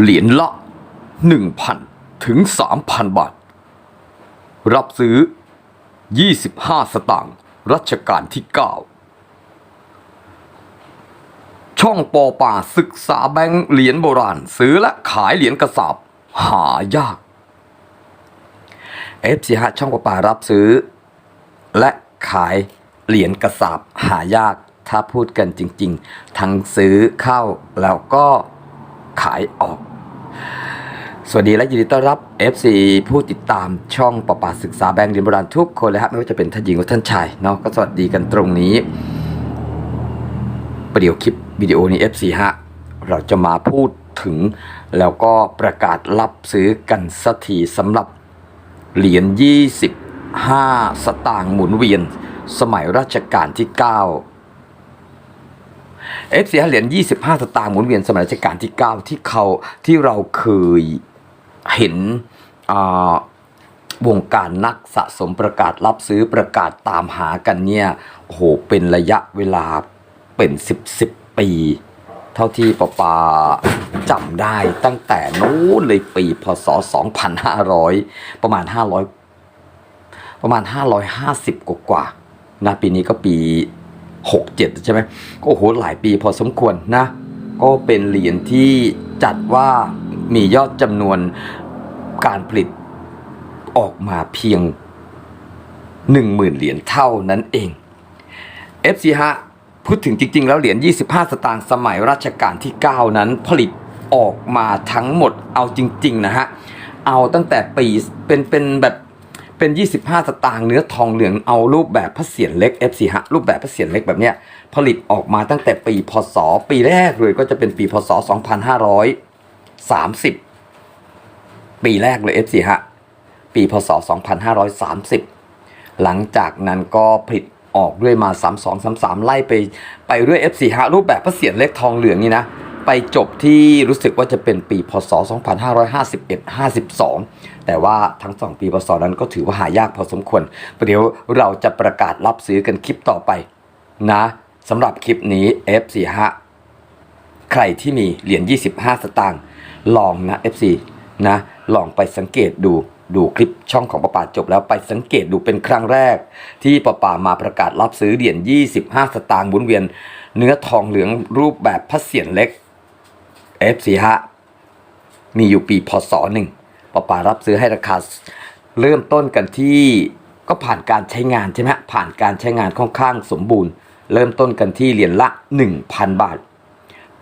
เหรียญละ 1,000 ถึง 3,000 บาท รับซื้อ 25 สตางค์รัชกาลที่ 9 ช่องปอป่าศึกษาแบงค์เหรียญโบราณ ซื้อและขายเหรียญกระสาบหายากเอฟซีฮะช่องปอป่ารับซื้อ และขายเหรียญกระสาบหายาก ถ้าพูดกันจริง ๆ ทั้งซื้อเข้าแล้วก็ ขายออก สวัสดีและยินดีต้อนรับ FC ผู้ติดตามช่องประปาศึกษาแบงค์เรียนโบราณทุกคนเลยครับไม่ว่าจะเป็นท่านหญิงหรือท่านชายเนาะก็สวัสดีกันตรงนี้ประเดี๋ยวคลิปวิดีโอนี้ FC ฮะเราจะมาพูดถึง แล้วก็ประกาศรับซื้อกันสักทีสำหรับเหรียญ25 สตางค์หมุนเวียน สมัยรัชกาลที่ 9 เอฟซีเหรียญ25 สตางค์หมุนเวียนสมัยรัชกาลที่ 9 ที่เขาที่เราเคยเห็นวงการนักสะสมประกาศรับซื้อประกาศตามหากันเนี่ยโอ้โหเป็นระยะเวลาเป็น 10 10 ปี เท่าที่ปะปาจำได้ตั้งแต่นู้นเลยปีพศ 2500 ประมาณ 500 ประมาณ 550 กว่ากว่าๆนะปีนี้ก็ปี 67 ใช่ไหมก็โอ้โหหลายปีพอสมควรนะ ก็เป็นเหรียญที่จัดว่ามียอดจำนวนการผลิตออกมาเพียง 10,000 เหรียญเท่านั้นเอง FC ฮะพูดถึงจริง ๆ แล้วเหรียญ 25 สตางค์สมัยรัชกาลที่ 9 นั้นผลิตออกมาทั้งหมดเอาจริง ๆ นะฮะ เอาตั้งแต่ปีเป็นเป็นแบบ เป็น 25 สตางค์เนื้อทองเหลืองเอารูปแบบพระเศียรเล็ก FC ฮะรูปแบบพระเศียรเล็กแบบเนี้ยผลิตออกมาตั้งแต่ปีพศ ปีแรกเลยก็จะเป็นปีพศ 2530 ปีแรกเลย FC ฮะปีพศ 2530 หลังจากนั้นก็ผลิตออกด้วยมา 32 33 ไล่ไปไปเรื่อย F4 ฮะรูปแบบพระเศียรเล็กทองเหลืองนี่นะ ไปจบที่รู้สึกว่าจะเป็นปีพศ 2551 52 แต่ว่าทั้งสองปีพศนั้นก็ถือว่าหายากพอสมควรประเดี๋ยวเราจะประกาศรับซื้อกันคลิปต่อไปนะสำหรับคลิปนี้ F4 ฮะใครที่มีเหรียญ 25 สตางค์ลองนะ FC นะลองไปสังเกตดูดูคลิปช่องของประปาจบแล้วไปสังเกตดูเป็นครั้งแรก ที่ประปามาประกาศรับซื้อเหรียญ 25 สตางค์หมุนเวียน เนื้อทองเหลืองรูปแบบพระเศียรเล็ก FC ฮะมีอยู่ปีพศหนึ่งปปารับซื้อให้ราคาเริ่มต้นกันที่ก็ผ่านการใช้งานใช่ไหมผ่านการใช้งานค่อนข้างสมบูรณ์ เริ่มต้นกันที่เหรียญละ 1,000 บาท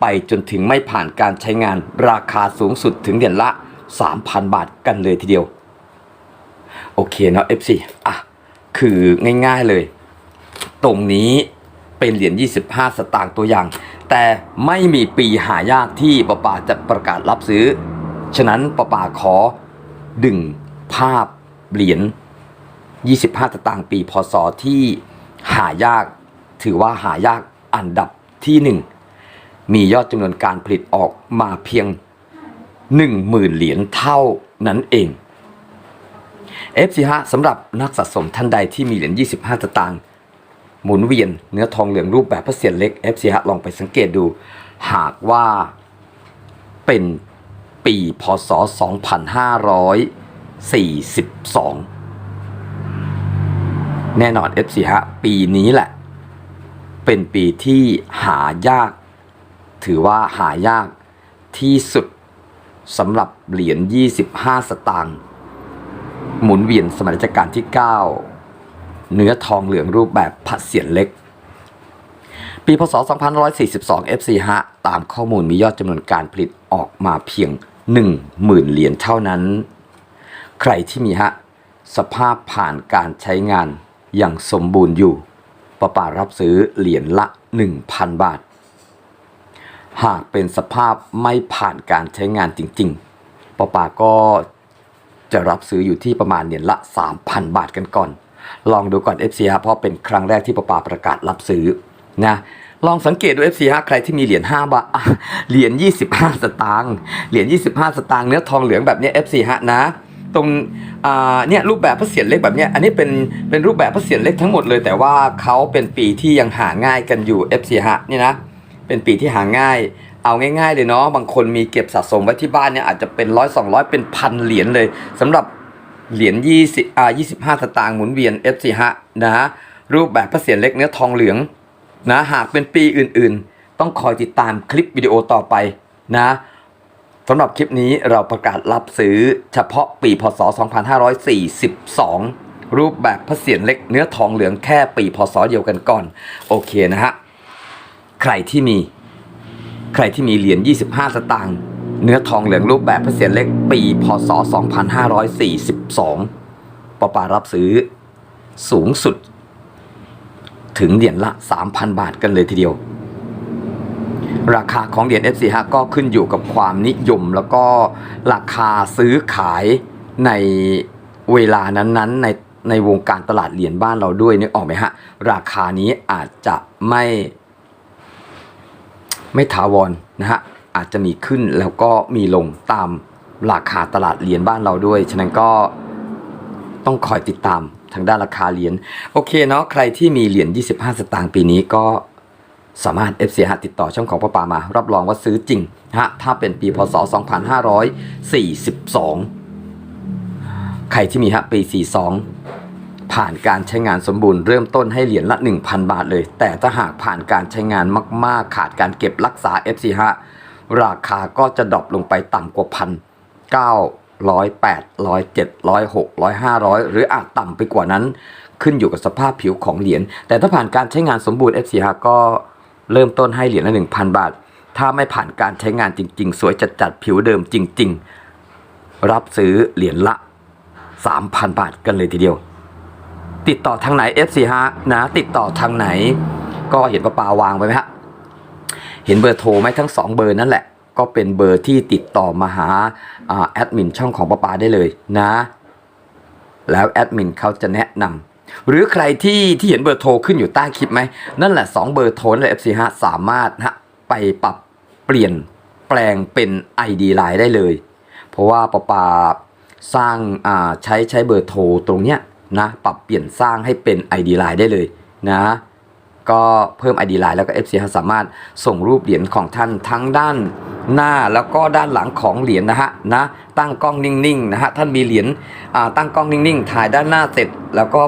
ไปจนถึงไม่ผ่านการใช้งานราคาสูงสุดถึงเหรียญละ 3,000 บาทกันเลยทีเดียว โอเคเนาะ FC อะ คือง่ายๆเลย ตรงนี้เป็นเหรียญ25 สตางค์ตัวอย่าง แต่ไม่มีปีหายากที่ปะปาจะประกาศรับซื้อ ฉะนั้นปะปาขอดึงภาพเหรียญ 25สตางปีพศที่หายาก ถือว่าหายากอันดับที่หนึ่งมียอดจำนวนการผลิตออกมาเพียง 10,000 เหรียญเท่านั้นเอง FC ฮะสำหรับนักสะสมท่านใดที่มีเหรียญ25สตางค์ หมุนเวียนเนื้อทองเหลืองรูปแบบพระเศียรเล็ก FC ฮะลองไปสังเกตดู หากว่าเป็นปีพศ 2542 แน่นอน FC ฮะปีนี้แหละ เป็นปีที่หายาก ถือว่าหายากที่สุดสำหรับเหรียญ 25 สตางค์หมุนเวียนสมัยรัชกาลที่ 9 เนื้อทองเหลืองรูปแบบพระเศียรเล็ก ปีพศ2542 FC ฮะตามข้อมูลมียอดจำนวนการผลิตออกมาเพียง 10,000 เหรียญเท่านั้น ใครที่มีฮะ สภาพผ่านการใช้งานอย่างสมบูรณ์อยู่ปะปารับซื้อเหรียญละ 1,000 บาท หากเป็นสภาพไม่ผ่านการใช้งานจริง ๆปะปาก็จะรับซื้ออยู่ที่ประมาณเหรียญละ 3,000 บาทกันก่อน ลองดูก่อน FC ฮะเพราะเป็นครั้งแรกที่ปปาประกาศรับซื้อนะลองสังเกตดู FC ฮะใครที่มีเหรียญ5บาทเหรียญ25 สตางค์เหรียญ25 สตางค์เนื้อทองเหลืองแบบนี้ FC ฮะนะตรงเนี่ยรูปแบบพระเศียรเล็กแบบเนี้ยอันนี้เป็นเป็นรูปแบบพระเศียรเล็กทั้งหมดเลย แต่ว่าเขาเป็นปีที่ยังหาง่ายกันอยู่ FC ฮะนี่นะเป็นปีที่หาง่าย เอาง่าย ๆ เลยเนาะบางคนมีเก็บสะสมไว้ที่บ้านเนี่ยอาจจะเป็นร้อยสองร้อยเป็นพันเหรียญเลยสำหรับ เหรียญยี่สิบอ่ายี่สิบห้าสตางค์หมุนเวียน F4 ฮะนะฮะรูปแบบพระเศียรเล็กเนื้อทองเหลืองนะหากเป็นปีอื่นๆ ต้องคอยติดตามคลิปวิดีโอต่อไปนะสำหรับคลิปนี้เราประกาศรับซื้อเฉพาะปีพศ 2542 รูปแบบพระเศียรเล็กเนื้อทองเหลืองแค่ปีพศเดียวกันก่อน โอเคนะฮะ ใครที่มี ใครที่มีเหรียญ 25 สตางค์ เนื้อทองเหลืองรูปแบบพระเศียรเล็กปี พศ 2542ปอปารับซื้อสูงสุด ถึงเหรียญละ 3,000 บาทกันเลยทีเดียว ราคาของเหรียญ F45 ก็ขึ้นอยู่กับความนิยม แล้วก็ราคาซื้อขายในเวลานั้นๆ ในในวงการตลาดเหรียญบ้านเราด้วยนึกออกไหมฮะ ราคานี้อาจจะไม่ ไม่ถาวรนะฮะ อาจจะมีขึ้นแล้วก็มีลงตามราคาตลาดเหรียญบ้านเราด้วย ฉะนั้นก็ต้องคอยติดตามทางด้านราคาเหรียญโอเคเนาะใครที่มีเหรียญ 25 สตางค์ปีนี้ก็สามารถ FC ฮะติดต่อช่องของป้าปามา รับรองว่าซื้อจริงฮะถ้าเป็นปีพศ 2542 ใครที่มีฮะปี 42 ผ่านการใช้งานสมบูรณ์เริ่มต้นให้เหรียญละ 1,000 บาทเลย แต่ถ้าหากผ่านการใช้งานมาก ๆ ขาดการเก็บรักษา FC5 ราคาก็จะดรอปลงไปต่ำกว่าพันเก้าร้อยแปดร้อยเจ็ดร้อยหกร้อยห้าร้อยหรืออาจต่ำไปกว่านั้น ขึ้นอยู่กับสภาพผิวของเหรียญแต่ถ้าผ่านการใช้งานสมบูรณ์ FC5 ก็เริ่มต้นให้เหรียญละ1,000บาท ถ้าไม่ผ่านการใช้งานจริง ๆ สวยจัดๆผิวเดิมจริง ๆ รับซื้อเหรียญละ3,000บาทกันเลยทีเดียว ติดต่อทางไหน F45 นะ ติดต่อทางไหน ก็เห็นปะปาวางไว้ไหมฮะ เห็นเบอร์โทรไหมทั้ง 2 เบอร์นั่นแหละ ก็เป็นเบอร์ที่ติดต่อมาหาอแอดมินช่องของประปาได้เลยนะ แล้วแอดมินเขาจะแนะนำหรือใครที่ที่เห็นเบอร์โทรขึ้นอยู่ใต้คลิปไหม นั่นแหละ 2 เบอร์โทรและ F45 สามารถนะฮะไปปรับเปลี่ยนแปลงเป็น ID Line ได้เลย เพราะว่าประปาสร้างอ่าใช้ใช้เบอร์โทรตรงเนี้ยนะปรับเปลี่ยนสร้างให้เป็น ID Line ได้เลยนะ ก็เพิ่ม ID Line แล้วก็ FC สามารถส่งรูปเหรียญของท่านทั้งด้านหน้าแล้วก็ด้านหลังของเหรียญนะฮะนะตั้งกล้องนิ่งๆนะฮะท่านมีเหรียญตั้งกล้องนิ่งๆ ถ่ายด้านหน้าเสร็จแล้วก็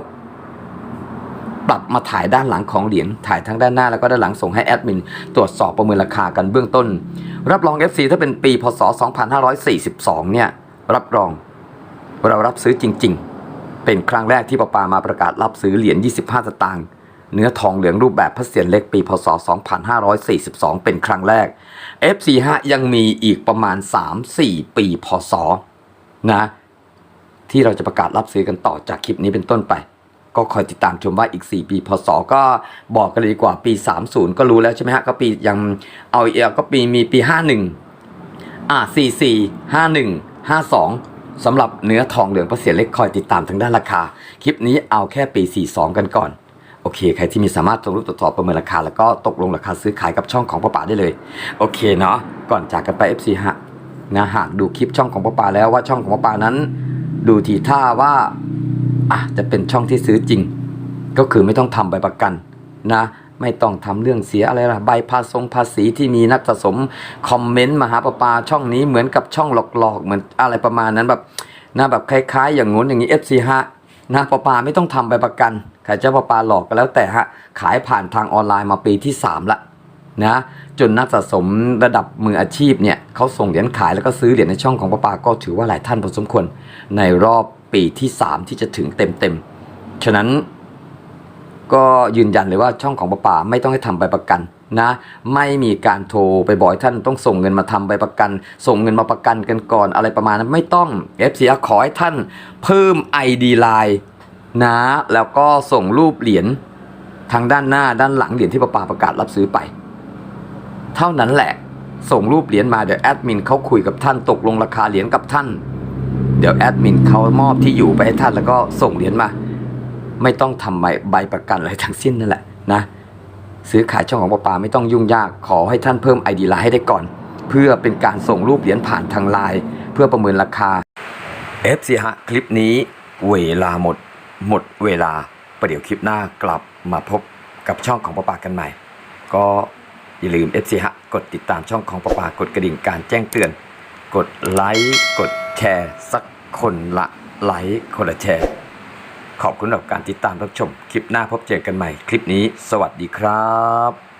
ปรับมาถ่ายด้านหลังของเหรียญถ่ายทั้งด้านหน้าแล้วก็ด้านหลังส่งให้แอดมิน ตรวจสอบประเมินราคากันเบื้องต้น รับรอง FC ถ้าเป็นปีพศ 2542 เนี่ย รับรองเรารับซื้อจริง ๆ เป็นครั้งแรกที่ปปามาประกาศรับซื้อเหรียญ25 สตางค์ เนื้อทองเหลืองรูปแบบพระเศียรเล็กปีพศ 2542 เป็นครั้งแรก F45 ยังมีอีกประมาณ 3-4 ปีพศนะที่เราจะประกาศรับซื้อกันต่อจากคลิปนี้เป็นต้นไป ก็คอยติดตามชมว่าอีก 4 ปีพศก็บอกกันเลยดีกว่าปี 30 ก็รู้แล้วใช่ไหมฮะก็ปียังเอาอีกก็ปีมีปี 51อ่า44 51 52สำหรับเนื้อทองเหลืองพระเศียรเล็กคอยติดตามทางด้านราคา คลิปนี้เอาแค่ปี 42 กันก่อน โอเค ใครที่มีสามารถตรวจรูปตรวจสอบประเมินราคา แล้วก็ตกลงราคาซื้อขายกับช่องของป้าป๋าได้เลย โอเคเนาะก่อนจากกันไป FC ฮะนะหากดูคลิปช่องของป้าป๋าแล้วว่าช่องของป้าป๋านั้น ดูทีท่าว่าอะจะเป็นช่องที่ซื้อจริง ก็คือไม่ต้องทำใบประกันนะไม่ต้องทำเรื่องเสียอะไรละใบภาษงภาษีที่มีนักสะสมคอมเมนต์มาหาป้าป๋าช่องนี้เหมือนกับช่องหลอกๆเหมือนอะไรประมาณนั้นแบบนะแบบคล้ายๆ อย่างงู้นอย่างนี้ FC ฮะนะป้าป๋าไม่ต้องทำใบประกัน ใครจะป้าป๋าหลอกก็แล้วแต่ฮะขายผ่านทางออนไลน์มาปีที่สามละนะจนนักสะสมระดับมืออาชีพเนี่ยเขาส่งเหรียญขายแล้วก็ซื้อเหรียญในช่องของป้าปาก็ถือว่าหลายท่านพอสมควรในรอบปีที่ 3 ที่จะถึงเต็มๆฉะนั้นก็ยืนยันเลยว่าช่องของป้าปาไม่ต้องให้ทำใบประกันนะไม่มีการโทรไปบอกท่านต้องส่งเงินมาทำใบประกัน ส่งเงินมาประกันกันก่อนอะไรประมาณนั้นไม่ต้อง FC ขอให้ท่านเพิ่ม ID Line น นะแล้วก็ส่งรูปเหรียญทางด้านหน้าด้านหลังเหรียญที่ป้าปาประกาศรับซื้อไป เท่านั้นแหละ ส่งรูปเหรียญมาเดี๋ยวแอดมินเขาคุยกับท่านตกลงราคาเหรียญกับท่าน เดี๋ยวแอดมินเขามอบที่อยู่ไปให้ท่านแล้วก็ส่งเหรียญมา ไม่ต้องทำใบใบประกันอะไรทั้งสิ้นนั่นแหละนะ ซื้อขายช่องของปลาปาไม่ต้องยุ่งยากขอให้ท่านเพิ่มไอดีไลน์ให้ได้ก่อน เพื่อเป็นการส่งรูปเหรียญผ่านทางไลน์เพื่อประเมินราคา FC ฮะคลิปนี้เวลาหมด หมดเวลาประเดี๋ยวคลิปหน้ากลับมาพบกับช่องของปลาปากันใหม่ ก็อย่าลืม FC ฮะกดติดตามช่องของประปากดกระดิ่งการแจ้งเตือน กดไลค์กดแชร์สักคนละไลค์คนละแชร์ ขอบคุณสำหรับการติดตามรับชม คลิปหน้าพบเจอกันใหม่ คลิปนี้ สวัสดีครับ